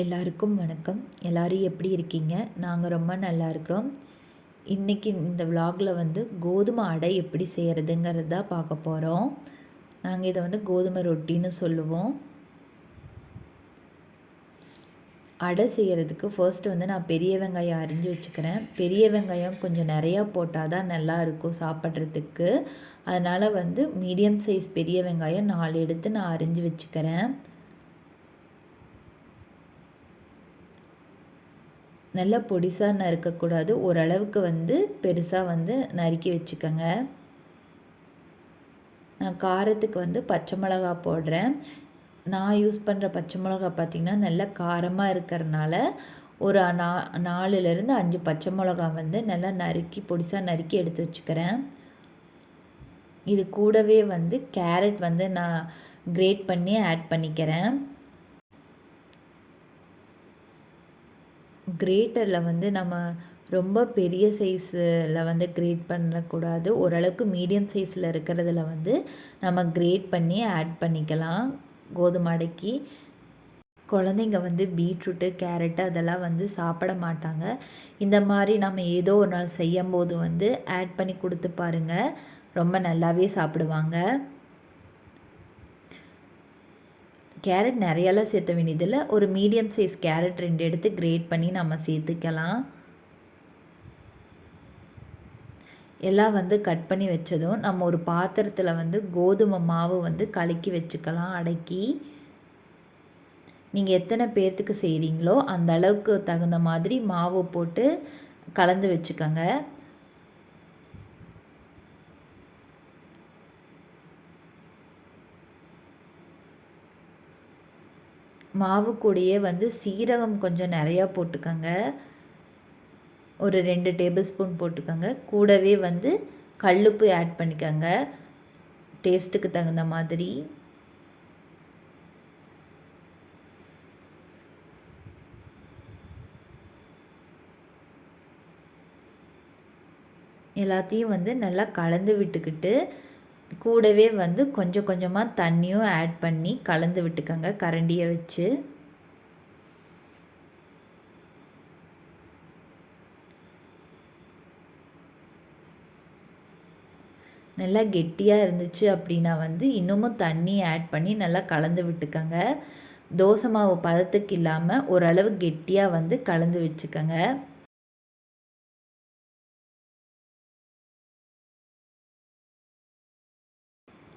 எல்லாருக்கும் வணக்கம். எல்லோரும் எப்படி இருக்கீங்க? நாங்கள் ரொம்ப நல்லா இருக்கிறோம். இன்றைக்கி இந்த விலாகில் வந்து கோதுமை அடை எப்படி செய்கிறதுங்கிறது தான் பார்க்க போகிறோம் நாங்கள் இதை வந்து கோதுமை ரொட்டின்னு சொல்லுவோம். அடை செய்கிறதுக்கு ஃபர்ஸ்ட் வந்து நான் பெரிய வெங்காயம் அரிஞ்சு வச்சுக்கிறேன். பெரிய வெங்காயம் கொஞ்சம் நிறையா போட்டால் தான் நல்லாயிருக்கும் சாப்பிட்றதுக்கு. அதனால் வந்து மீடியம் சைஸ் பெரிய வெங்காயம் நாலு எடுத்து நான் அரிஞ்சு வச்சுக்கிறேன். நல்லா பொடிசாக நறுக்கக்கூடாது. ஓரளவுக்கு வந்து பெருசாக வந்து நறுக்கி வச்சுக்கோங்க. நான் காரத்துக்கு வந்து பச்சை மிளகா போடுறேன். நான் யூஸ் பண்ணுற பச்சை மிளகா பார்த்திங்கன்னா நல்லா காரமாக இருக்கிறனால ஒரு நா நாலுலேருந்து அஞ்சு பச்சை மிளகா வந்து நல்லா நறுக்கி பொடிசாக நறுக்கி எடுத்து வச்சுக்கிறேன். இது கூடவே வந்து கேரட் வந்து நான் கிரேட் பண்ணி ஆட் பண்ணிக்கிறேன். கிரேட்டரில் வந்து நம்ம ரொம்ப பெரிய சைஸில் வந்து கிரேட் பண்ணக்கூடாது. ஓரளவுக்கு மீடியம் சைஸில் இருக்கிறதுல வந்து நம்ம கிரேட் பண்ணி ஆட் பண்ணிக்கலாம். கோதுமை அடைக்கி. குழந்தைங்க வந்து பீட்ரூட்டு கேரட்டு அதெல்லாம் வந்து சாப்பிட மாட்டாங்க. இந்த மாதிரி நம்ம ஏதோ ஒரு நாள் செய்யும் போது வந்து ஆட் பண்ணி கொடுத்து பாருங்கள் ரொம்ப நல்லாவே சாப்பிடுவாங்க. கேரட் நிறையாலாம் சேர்த்த வேண்டியதில்லை. ஒரு மீடியம் சைஸ் கேரட் ரெண்டு எடுத்து கிரேட் பண்ணி நம்ம சேர்த்துக்கலாம். எல்லாம் வந்து கட் பண்ணி வச்சதும் நம்ம ஒரு பாத்திரத்தில் வந்து கோதுமை மாவு வந்து கலக்கி வச்சுக்கலாம் அடக்கி. நீங்கள் எத்தனை பேர்த்துக்கு செய்கிறீங்களோ அந்த அளவுக்கு தகுந்த மாதிரி மாவு போட்டு கலந்து வச்சுக்கோங்க. மாவு கூடயே வந்து சீரகம் கொஞ்சம் நிறையா போட்டுக்கோங்க. ஒரு ரெண்டு டேபிள் ஸ்பூன் போட்டுக்கோங்க. கூடவே வந்து கல்லுப்பு ஆட் பண்ணிக்கோங்க. டேஸ்ட்டுக்கு தகுந்த மாதிரி. எல்லாத்தையும் வந்து நல்லா கலந்து விட்டுக்கிட்டு கூடவே வந்து கொஞ்சம் கொஞ்சமாக தண்ணியும் ஆட் பண்ணி கலந்து விட்டுக்கோங்க. கரண்டியை வச்சு. நல்லா கெட்டியாக இருந்துச்சு அப்படின்னா வந்து இன்னமும் தண்ணி ஆட் பண்ணி நல்லா கலந்து விட்டுக்கோங்க. தோசை மாவு பதத்துக்கு இல்லாமல் ஓரளவு கெட்டியாக வந்து கலந்து வச்சுக்கோங்க.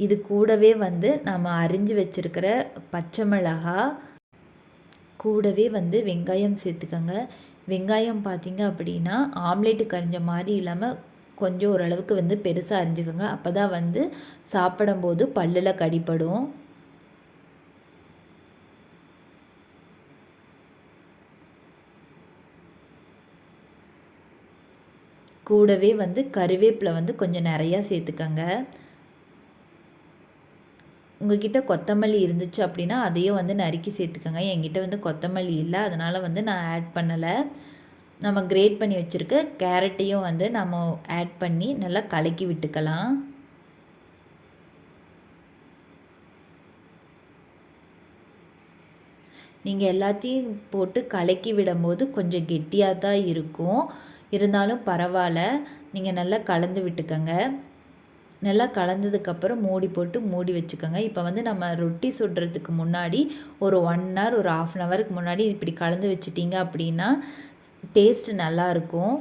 இது கூடவே வந்து நம்ம அரிஞ்சு வச்சுருக்கிற பச்சை மிளகா கூடவே வந்து வெங்காயம் சேர்த்துக்கோங்க. வெங்காயம் பார்த்திங்க அப்படின்னா ஆம்லேட்டுக்கு அரிஞ்ச மாதிரி இல்லாமல் கொஞ்சம் ஓரளவுக்கு வந்து பெருசாக அரிஞ்சுக்கோங்க. அப்போ தான் வந்து சாப்பிடும்போது பல்லில் கடிப்படும். கூடவே வந்து கருவேப்பிலை வந்து கொஞ்சம் நிறையா சேர்த்துக்கோங்க. உங்ககிட்ட கொத்தமல்லி இருந்துச்சு அப்படின்னா அதையும் வந்து நறுக்கி சேர்த்துக்கோங்க. என்கிட்ட வந்து கொத்தமல்லி இல்லை. அதனால் வந்து நான் ஆட் பண்ணலை. நம்ம கிரேட் பண்ணி வச்சுருக்க கேரட்டையும் வந்து நம்ம ஆட் பண்ணி நல்லா கலக்கி விட்டுக்கலாம். நீங்கள் எல்லாத்தையும் போட்டு கலக்கி விடும்போது கொஞ்சம் கெட்டியாக தான் இருக்கும். இருந்தாலும் பரவாயில்ல. நீங்கள் நல்லா கலந்து விட்டுக்கோங்க. நல்லா கலந்ததுக்கப்புறம் மூடி போட்டு மூடி வச்சுக்கோங்க. இப்போ வந்து நம்ம ரொட்டி சுடுறதுக்கு முன்னாடி ஒரு ஒன் ஹவர் ஒரு ஆஃப் அன் ஹவருக்கு முன்னாடி இப்படி கலந்து வச்சிட்டிங்க அப்படின்னா டேஸ்ட்டு நல்லாயிருக்கும்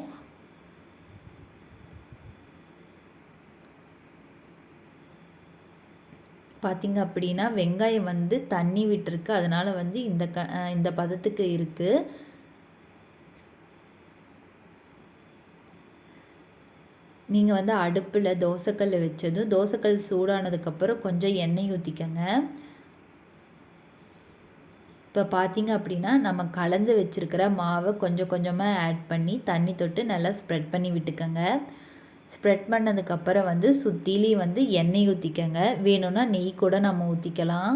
பார்த்திங்க அப்படின்னா வெங்காயம் வந்து தண்ணி விட்டுருக்கு. அதனால் வந்து இந்த க இந்த பதத்துக்கு இருக்குது நீங்கள் வந்து அடுப்பில் தோசைக்கல் வச்சதும் தோசைக்கல் சூடானதுக்கப்புறம் கொஞ்சம் எண்ணெய் ஊற்றிக்கங்க இப்போ பார்த்தீங்க அப்படின்னா நம்ம கலந்து வச்சுருக்கிற மாவை கொஞ்சம் கொஞ்சமாக ஆட் பண்ணி தண்ணி தொட்டு நல்லா ஸ்ப்ரெட் பண்ணி விட்டுக்கோங்க. ஸ்ப்ரெட் பண்ணதுக்கப்புறம் வந்து சுற்றிலையும் வந்து எண்ணெய் ஊற்றிக்கங்க வேணும்னா நெய் கூட நம்ம ஊற்றிக்கலாம்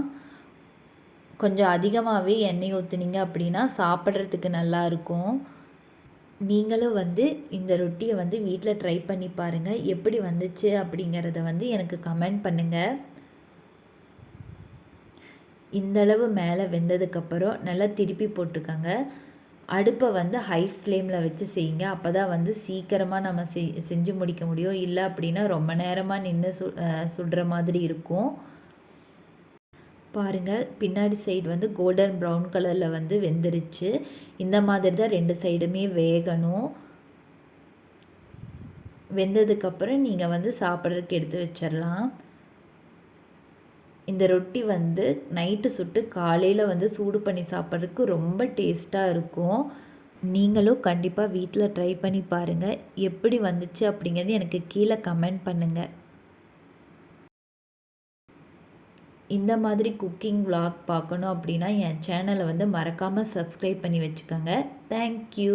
கொஞ்சம் அதிகமாகவே எண்ணெய் ஊற்றுனீங்க அப்படின்னா சாப்பிட்றதுக்கு நல்லாயிருக்கும் நீங்களும் வந்து இந்த ரொட்டியை வந்து வீட்டில் ட்ரை பண்ணி பாருங்கள் எப்படி வந்துச்சு அப்படிங்கிறத வந்து எனக்கு கமெண்ட் பண்ணுங்கள் இந்தளவு மேலே வெந்ததுக்கப்புறம் நல்லா திருப்பி போட்டுக்கோங்க. அடுப்பை வந்து ஹை ஃப்ளேமில் வச்சு செய்யுங்க. அப்போ தான் வந்து சீக்கிரமாக நம்ம செஞ்சு முடிக்க முடியும். இல்லை அப்படின்னா ரொம்ப நேரமாக நின்று சு சுடுற மாதிரி இருக்கும். பாருங்கள் பின்னாடி சைடு வந்து கோல்டன் ப்ரௌன் கலரில் வந்து வெந்துருச்சு. இந்த மாதிரி தான் ரெண்டு சைடுமே வேகணும். வெந்ததுக்கப்புறம் நீங்கள் வந்து சாப்பிட்றதுக்கு எடுத்து வச்சிடலாம் இந்த ரொட்டி வந்து நைட்டு சுட்டு காலையில் வந்து சூடு பண்ணி சாப்பிட்றதுக்கு ரொம்ப டேஸ்ட்டாக இருக்கும். நீங்களும் கண்டிப்பாக வீட்டில் ட்ரை பண்ணி பாருங்கள் எப்படி வந்துச்சு அப்படிங்கிறது எனக்கு கீழே கமெண்ட் பண்ணுங்கள் இந்த மாதிரி குக்கிங் vlog பார்க்கணும் அப்படின்னா என் சேனலை வந்து மறக்காமல் சப்ஸ்கிரைப் பண்ணி வச்சுக்கோங்க. தேங்க்யூ